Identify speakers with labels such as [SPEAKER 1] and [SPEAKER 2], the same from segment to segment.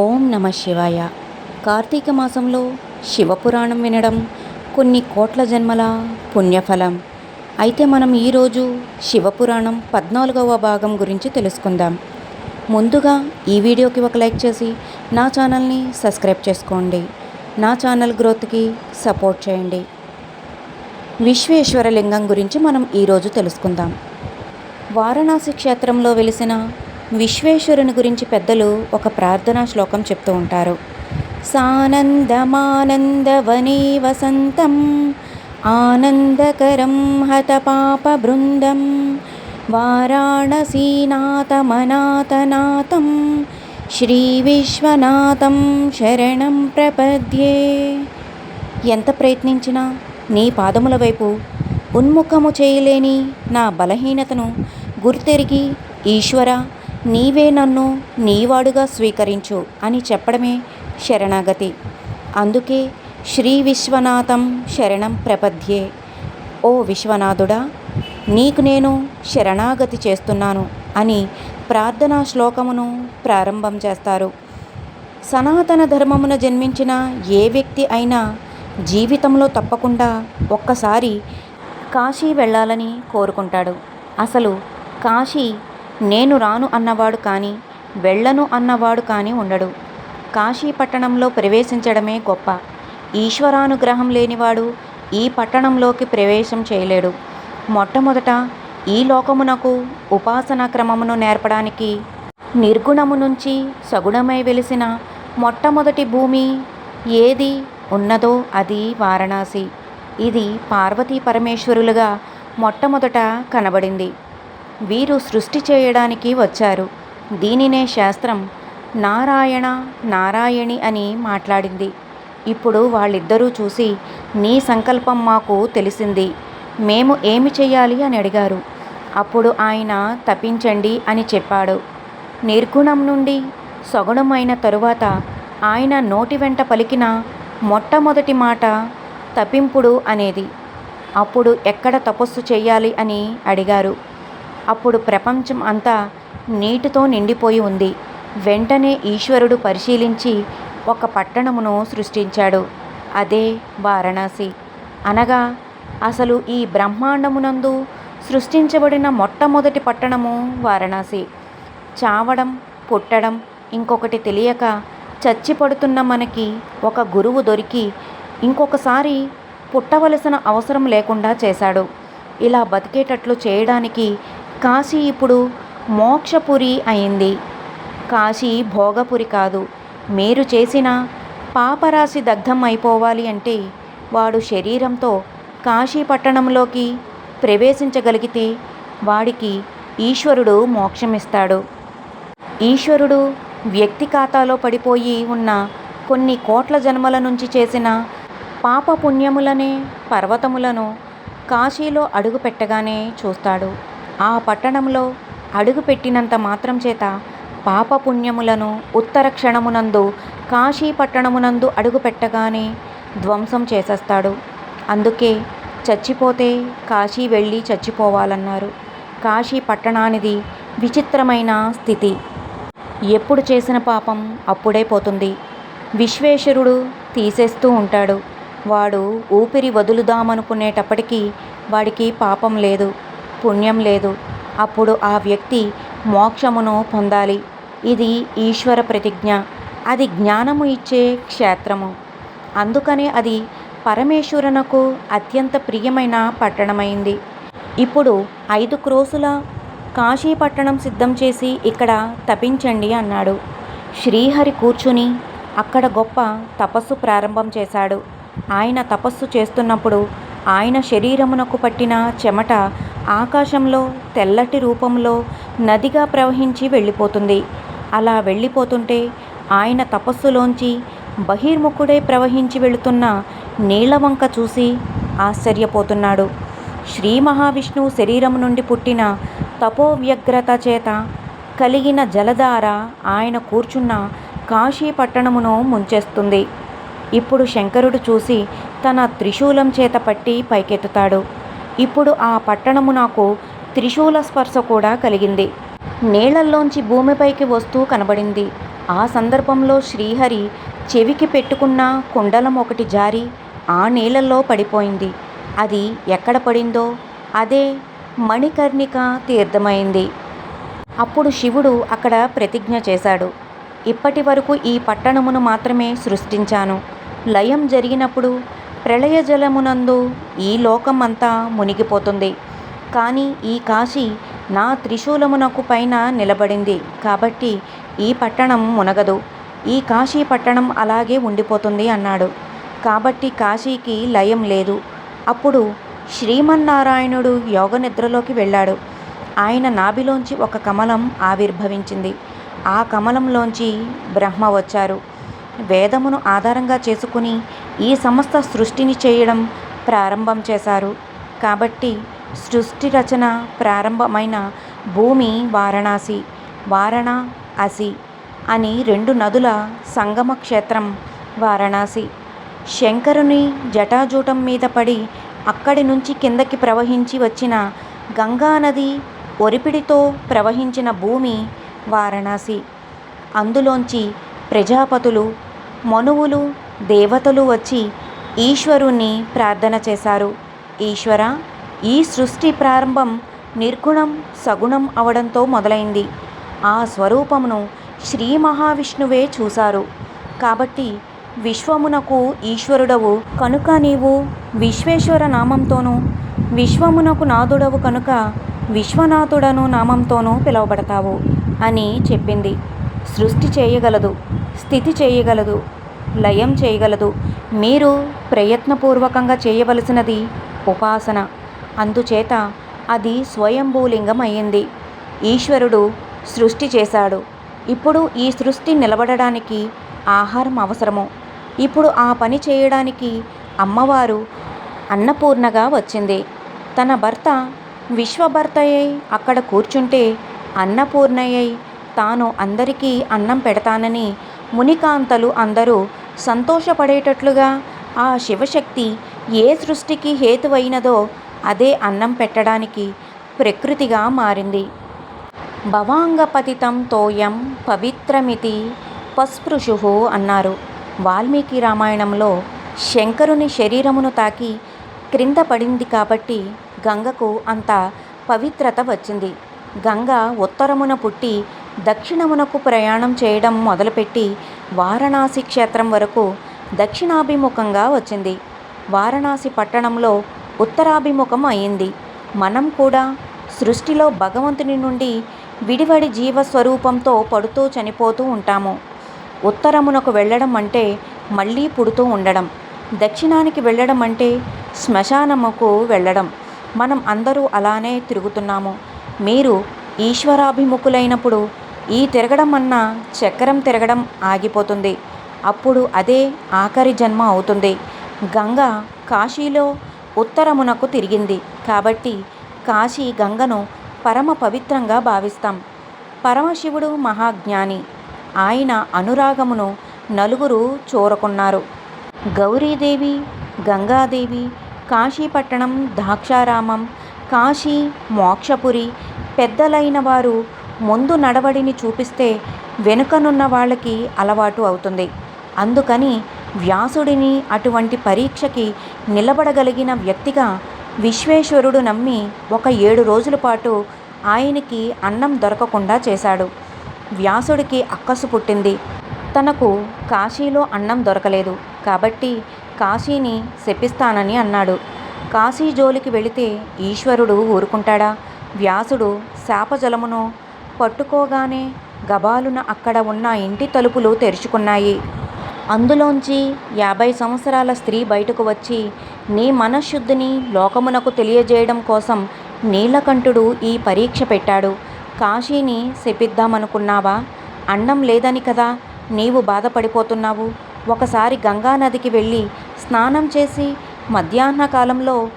[SPEAKER 1] ఓం నమ శివాయ. కార్తీక మాసంలో శివపురాణం వినడం కొన్ని కోట్ల జన్మల పుణ్యఫలం. అయితే మనం ఈరోజు శివపురాణం పద్నాలుగవ భాగం గురించి తెలుసుకుందాం. ముందుగా ఈ వీడియోకి ఒక లైక్ చేసి నా ఛానల్ని సబ్స్క్రైబ్ చేసుకోండి. నా ఛానల్ గ్రోత్కి సపోర్ట్ చేయండి. విశ్వేశ్వర లింగం గురించి మనం ఈరోజు తెలుసుకుందాం. వారణాసి క్షేత్రంలో వెలిసిన విశ్వేశ్వరుని గురించి పెద్దలు ఒక ప్రార్థనా శ్లోకం చెప్తూ ఉంటారు. సానందమానందవనే వసంతం ఆనందకరం హతపాప బృందం వారాణసీనాథమనాథనాథం శ్రీ విశ్వనాథం శరణం ప్రపద్యే. ఎంత ప్రయత్నించినా నీ పాదముల వైపు ఉన్ముఖము చేయలేని నా బలహీనతను గుర్తెరిగి ఈశ్వర నీవే నన్ను నీవాడుగా స్వీకరించు అని చెప్పడమే శరణాగతి. అందుకే శ్రీ విశ్వనాథం శరణం ప్రపద్యే. ఓ విశ్వనాథుడా నీకు నేను శరణాగతి చేస్తున్నాను అని ప్రార్థనా శ్లోకమును ప్రారంభం చేస్తారు. సనాతన ధర్మమున జన్మించిన ఏ వ్యక్తి అయినా జీవితంలో తప్పకుండా ఒక్కసారి కాశీ వెళ్ళాలని కోరుకుంటాడు. అసలు కాశీ నేను రాను అన్నవాడు కానీ వెళ్ళను అన్నవాడు కానీ ఉండడు. కాశీ పట్టణంలో ప్రవేశించడమే గొప్ప. ఈశ్వరానుగ్రహం లేనివాడు ఈ పట్టణంలోకి ప్రవేశం చేయలేడు. మొట్టమొదట ఈ లోకమునకు ఉపాసనా క్రమమును నేర్పడానికి నిర్గుణము నుంచి సగుణమై వెలిసిన మొట్టమొదటి భూమి ఏది ఉన్నదో అది వారణాసి. ఇది పార్వతీ పరమేశ్వరులుగా మొట్టమొదట కనబడింది. వీరు సృష్టి చేయడానికి వచ్చారు. దీనినే శాస్త్రం నారాయణ నారాయణి అని మాట్లాడింది. ఇప్పుడు వాళ్ళిద్దరూ చూసి నీ సంకల్పం మాకు తెలిసింది. మేము ఏమి చేయాలి అని అడిగారు. అప్పుడు ఆయన తపించండి అని చెప్పాడు. నిర్గుణం నుండి సగుణమైన తరువాత ఆయన నోటి వెంట పలికిన మొట్టమొదటి మాట తపింపుడు అనేది. అప్పుడు ఎక్కడ తపస్సు చేయాలి అని అడిగారు. అప్పుడు ప్రపంచం అంతా నీటితో నిండిపోయి ఉంది. వెంటనే ఈశ్వరుడు పరిశీలించి ఒక పట్టణమును సృష్టించాడు. అదే వారణాసి. అనగా అసలు ఈ బ్రహ్మాండమునందు సృష్టించబడిన మొట్టమొదటి పట్టణము వారణాసి. చావడం పుట్టడం ఇంకొకటి తెలియక చచ్చిపడుతున్న మనకి ఒక గురువు దొరికి ఇంకొకసారి పుట్టవలసిన అవసరం లేకుండా చేశాడు. ఇలా బతికేటట్లు చేయడానికి కాశీ ఇప్పుడు మోక్షపురి అయింది. కాశీ భోగపురి కాదు. మీరు చేసిన పాపరాశి దగ్ధం అయిపోవాలి అంటే వాడు శరీరంతో కాశీ పట్టణంలోకి ప్రవేశించగలిగితే వాడికి ఈశ్వరుడు మోక్షమిస్తాడు. ఈశ్వరుడు వ్యక్తి ఖాతాలో పడిపోయి ఉన్న కొన్ని కోట్ల జన్మల నుంచి చేసిన పాప పుణ్యములనే పర్వతములను కాశీలో అడుగు పెట్టగానే చూస్తాడు. ఆ పట్టణంలో అడుగు పెట్టినంత మాత్రం చేత పాప పుణ్యములను ఉత్తర క్షణమునందు కాశీ పట్టణమునందు అడుగు పెట్టగానే ధ్వంసం చేసేస్తాడు. అందుకే చచ్చిపోతే కాశీ వెళ్ళి చచ్చిపోవాలన్నారు. కాశీ పట్టణానిది విచిత్రమైన స్థితి. ఎప్పుడు చేసిన పాపం అప్పుడే పోతుంది. విశ్వేశ్వరుడు తీసేస్తూ ఉంటాడు. వాడు ఊపిరి వదులుదామనుకునేటప్పటికీ వాడికి పాపం లేదు. పుణ్యం లేదు. అప్పుడు ఆ వ్యక్తి మోక్షమును పొందాలి. ఇది ఈశ్వర ప్రతిజ్ఞ. అది జ్ఞానము ఇచ్చే క్షేత్రము. అందుకనే అది పరమేశ్వరునకు అత్యంత ప్రియమైన పట్టణమైంది. ఇప్పుడు ఐదు క్రోసుల కాశీ పట్టణం సిద్ధం చేసి ఇక్కడ తపించండి అన్నాడు. శ్రీహరి కూర్చుని అక్కడ గొప్ప తపస్సు ప్రారంభం చేశాడు. ఆయన తపస్సు చేస్తున్నప్పుడు ఆయన శరీరమునకు పట్టిన చెమట ఆకాశంలో తెల్లటి రూపంలో నదిగా ప్రవహించి వెళ్ళిపోతుంది. అలా వెళ్ళిపోతుంటే ఆయన తపస్సులోంచి బహిర్ముఖుడై ప్రవహించి వెళుతున్న నీలవంక చూసి ఆశ్చర్యపోతున్నాడు. శ్రీ మహావిష్ణువు శరీరం నుండి పుట్టిన తపోవ్యగ్రత చేత కలిగిన జలధార ఆయన కూర్చున్న కాశీ పట్టణమును ముంచేస్తుంది. ఇప్పుడు శంకరుడు చూసి తన త్రిశూలం చేత పట్టి పైకెత్తుతాడు. ఇప్పుడు ఆ పట్టణము నాకు త్రిశూల స్పర్శ కూడా కలిగింది. నీళ్ళల్లోంచి భూమిపైకి వస్తూ కనబడింది. ఆ సందర్భంలో శ్రీహరి చెవికి పెట్టుకున్న కుండలం ఒకటి జారి ఆ నీళ్ళల్లో పడిపోయింది. అది ఎక్కడ పడిందో? అదే మణికర్ణిక తీర్థమైంది. అప్పుడు శివుడు అక్కడ ప్రతిజ్ఞ చేశాడు. ఇప్పటి వరకు ఈ పట్టణమును మాత్రమే సృష్టించాను. లయం జరిగినప్పుడు ప్రళయ జలమునందు ఈ లోకం అంతా మునిగిపోతుంది. కానీ ఈ కాశీ నా త్రిశూలమునకు పైన నిలబడింది. కాబట్టి ఈ పట్టణం మునగదు. ఈ కాశీ పట్టణం అలాగే ఉండిపోతుంది అన్నాడు. కాబట్టి కాశీకి లయం లేదు. అప్పుడు శ్రీమన్నారాయణుడు యోగ నిద్రలోకి వెళ్ళాడు. ఆయన నాభిలోంచి ఒక కమలం ఆవిర్భవించింది. ఆ కమలంలోంచి బ్రహ్మ వచ్చారు. వేదమును ఆధారంగా చేసుకుని ఈ సంస్థ సృష్టిని చేయడం ప్రారంభం చేశారు. కాబట్టి సృష్టి రచన ప్రారంభమైన భూమి వారణాసి వారణ అసి అని రెండు నదుల సంగమ క్షేత్రం వారణాసి. శంకరుని జటాజూటం మీద పడి అక్కడి నుంచి కిందకి ప్రవహించి వచ్చిన గంగానది ఒరిపిడితో ప్రవహించిన భూమి వారణాసి. అందులోంచి ప్రజాపతులు మనువులు దేవతలు వచ్చి ఈశ్వరుణ్ణి ప్రార్థన చేశారు. ఈశ్వర ఈ సృష్టి ప్రారంభం నిర్గుణం సగుణం అవడంతో మొదలైంది. ఆ స్వరూపమును శ్రీ మహావిష్ణువే చూశారు. కాబట్టి విశ్వమునకు ఈశ్వరుడవు కనుక నీవు విశ్వేశ్వర నామంతోనూ విశ్వమునకు నాదుడవు కనుక విశ్వనాథుడను నామంతోనూ పిలువబడతావు అని చెప్పింది. సృష్టి చేయగలదు. స్థితి చేయగలదు లయం చేయగలదు. మీరు ప్రయత్నపూర్వకంగా చేయవలసినది ఉపాసన. అందుచేత అది స్వయంభూలింగం అయ్యింది ఈశ్వరుడు సృష్టి చేశాడు. ఇప్పుడు ఈ సృష్టి నిలబడడానికి ఆహారం అవసరము. ఇప్పుడు ఆ పని చేయడానికి అమ్మవారు అన్నపూర్ణగా వచ్చింది. తన భర్త విశ్వభర్తయ్యై అక్కడ కూర్చుంటే అన్నపూర్ణయ్యై తాను అందరికీ అన్నం పెడతానని మునికాంతలు అందరూ సంతోషపడేటట్లుగా ఆ శివశక్తి ఏ సృష్టికి హేతువైనదో అదే అన్నం పెట్టడానికి ప్రకృతిగా మారింది. భవాంగపతితం తోయం పవిత్రమితి పస్పృశు అన్నారు. వాల్మీకి రామాయణంలో శంకరుని శరీరమును తాకి క్రింద పడింది కాబట్టి గంగకు అంత పవిత్రత వచ్చింది. గంగ ఉత్తరమున పుట్టి దక్షిణమునకు ప్రయాణం చేయడం మొదలుపెట్టి వారణాసి క్షేత్రం వరకు దక్షిణాభిముఖంగా వచ్చింది. వారణాసి పట్టణంలో ఉత్తరాభిముఖం అయింది. మనం కూడా సృష్టిలో భగవంతుని నుండి విడివడి జీవస్వరూపంతో పడుతూ చనిపోతూ ఉంటాము. ఉత్తరమునకు వెళ్ళడం అంటే మళ్ళీ పుడుతూ ఉండడం. దక్షిణానికి వెళ్ళడం అంటే శ్మశానముకు వెళ్ళడం. మనం అందరూ అలానే తిరుగుతున్నాము. మీరు ఈశ్వరాభిముఖులైనప్పుడు ఈ తిరగడం అన్న చక్రం తిరగడం ఆగిపోతుంది. అప్పుడు అదే ఆఖరి జన్మ అవుతుంది. గంగ కాశీలో ఉత్తరమునకు తిరిగింది. కాబట్టి కాశీ గంగను పరమ పవిత్రంగా భావిస్తాం. పరమశివుడు మహాజ్ఞాని. ఆయన అనురాగమును నలుగురు చూరకున్నారు. గౌరీదేవి గంగాదేవి కాశీపట్టణం ద్రాక్షారామం కాశీ మోక్షపురి పెద్దలైన వారు ముందు నడవడిని చూపిస్తే వెనుకనున్న వాళ్ళకి అలవాటు అవుతుంది. అందుకని వ్యాసుడిని అటువంటి పరీక్షకి నిలబడగలిగిన వ్యక్తిగా విశ్వేశ్వరుడు నమ్మి ఒక ఏడు రోజుల పాటు ఆయనకి అన్నం దొరకకుండా చేశాడు. వ్యాసుడికి అక్కసు పుట్టింది. తనకు కాశీలో అన్నం దొరకలేదు. కాబట్టి కాశీని శపిస్తానని అన్నాడు. కాశీ జోలికి వెళితే ఈశ్వరుడు ఊరుకుంటాడా? వ్యాసుడు శాపజలమును పట్టుకోగానే గబాలున అక్కడ ఉన్న ఇంటి తలుపులు తెరుచుకున్నాయి. అందులోంచి యాభై సంవత్సరాల స్త్రీ బయటకు వచ్చి నీ మనశ్శుద్ధిని లోకమునకు తెలియజేయడం కోసం నీలకంఠుడు ఈ పరీక్ష పెట్టాడు. కాశీని శపిద్దామనుకున్నావా? అన్నం లేదని కదా నీవు బాధపడిపోతున్నావు. ఒకసారి గంగానదికి వెళ్ళి స్నానం చేసి మధ్యాహ్న కాలంలో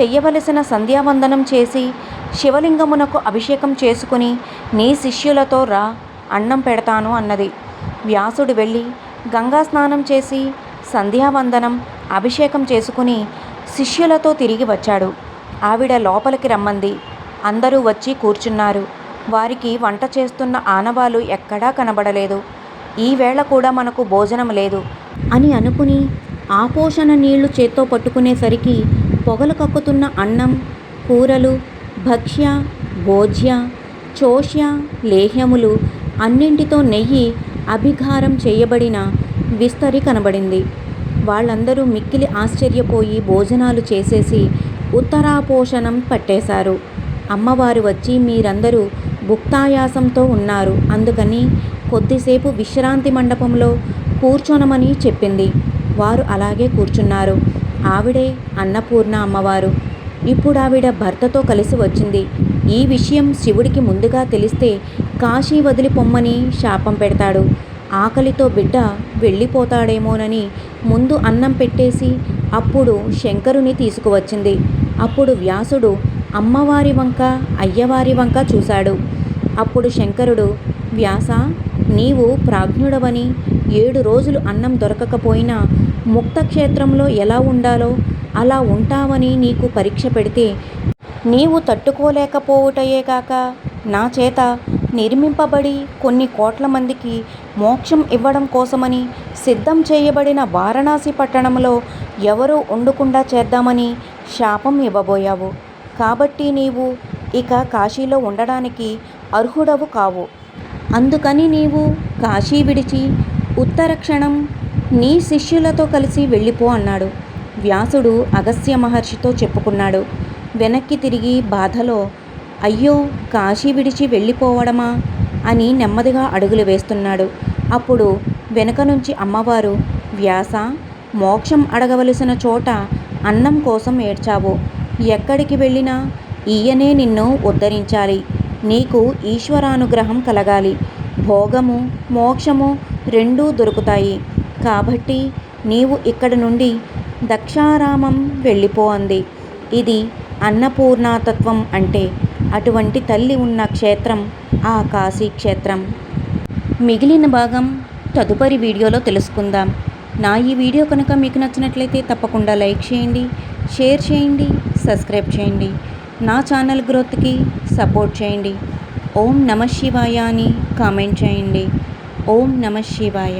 [SPEAKER 1] చెయ్యవలసిన సంధ్యావందనం చేసి శివలింగమునకు అభిషేకం చేసుకుని నీ శిష్యులతో రా అన్నం పెడతాను అన్నది. వ్యాసుడు వెళ్ళి గంగా స్నానం చేసి సంధ్యావందనం అభిషేకం చేసుకుని శిష్యులతో తిరిగి వచ్చాడు. ఆవిడ లోపలికి రమ్మంది. అందరూ వచ్చి కూర్చున్నారు. వారికి వంట చేస్తున్న ఆనవాలు ఎక్కడా కనబడలేదు. ఈవేళ కూడా మనకు భోజనం లేదు అని అనుకుని ఆపోషణ నీళ్ళు చేత్తో పట్టుకునేసరికి పొగలు కక్కుతున్న అన్నం కూరలు భక్ష్య భోజ్య చోష్య లేహ్యములు అన్నింటితో నెయ్యి అభిఘారం చేయబడిన విస్తరి కనబడింది. వాళ్ళందరూ మిక్కిలి ఆశ్చర్యపోయి భోజనాలు చేసేసి ఉత్తరాపోషణం పట్టేశారు. అమ్మవారు వచ్చి మీరందరూ భుక్తాయాసంతో ఉన్నారు. అందుకని కొద్దిసేపు విశ్రాంతి మండపంలో కూర్చొనమని చెప్పింది. వారు అలాగే కూర్చున్నారు. ఆవిడే అన్నపూర్ణ అమ్మవారు. ఇప్పుడు ఆవిడ భర్తతో కలిసి వచ్చింది. ఈ విషయం శివుడికి ముందుగా తెలిస్తే కాశీ వదిలి పొమ్మని శాపం పెడతాడు. ఆకలితో బిడ్డ వెళ్ళిపోతాడేమోనని ముందు అన్నం పెట్టేసి అప్పుడు శంకరుని తీసుకువచ్చింది. అప్పుడు వ్యాసుడు అమ్మవారి వంక అయ్యవారి వంక చూశాడు. అప్పుడు శంకరుడు వ్యాస నీవు ప్రాజ్ఞుడవని ఏడు రోజులు అన్నం దొరకకపోయినా ముక్తక్షేత్రంలో ఎలా ఉండాలో అలా ఉంటావని నీకు పరీక్ష పెడితే నీవు తట్టుకోలేకపోవుటయే కాక నా చేత నిర్మింపబడి కొన్ని కోట్ల మందికి మోక్షం ఇవ్వడం కోసమని సిద్ధం చేయబడిన వారణాసి పట్టణంలో ఎవరూ ఉండకుండా చేద్దామని శాపం ఇవ్వబోయావు. కాబట్టి నీవు ఇక కాశీలో ఉండడానికి అర్హుడవు కావు. అందుకని నీవు కాశీ విడిచి ఉత్తర క్షణం నీ శిష్యులతో కలిసి వెళ్ళిపో అన్నాడు. వ్యాసుడు అగస్త్య మహర్షితో చెప్పుకున్నాడు. వెనక్కి తిరిగి బాధలో అయ్యో కాశీ విడిచి వెళ్ళిపోవడమా? అని నెమ్మదిగా అడుగులు వేస్తున్నాడు. అప్పుడు వెనుక నుంచి అమ్మవారు వ్యాస మోక్షం అడగవలసిన చోట అన్నం కోసం ఏడ్చావు. ఎక్కడికి వెళ్ళినా ఈయనే నిన్ను ఉద్ధరించాలి. నీకు ఈశ్వరానుగ్రహం కలగాలి. భోగము మోక్షము రెండూ దొరుకుతాయి. కాబట్టి నీవు ఇక్కడ నుండి దక్షారామం వెళ్ళిపో అంది. ఇది అన్నపూర్ణాతత్వం అంటే అటువంటి తల్లి ఉన్న క్షేత్రం ఆ కాశీ క్షేత్రం. మిగిలిన భాగం తదుపరి వీడియోలో తెలుసుకుందాం. నా ఈ వీడియో కనుక మీకు నచ్చినట్లయితే తప్పకుండా లైక్ చేయండి షేర్ చేయండి సబ్స్క్రైబ్ చేయండి. నా ఛానల్ గ్రోత్కి సపోర్ట్ చేయండి. ఓం నమ శివాయ అని కామెంట్ చేయండి. ఓం నమ శివాయ.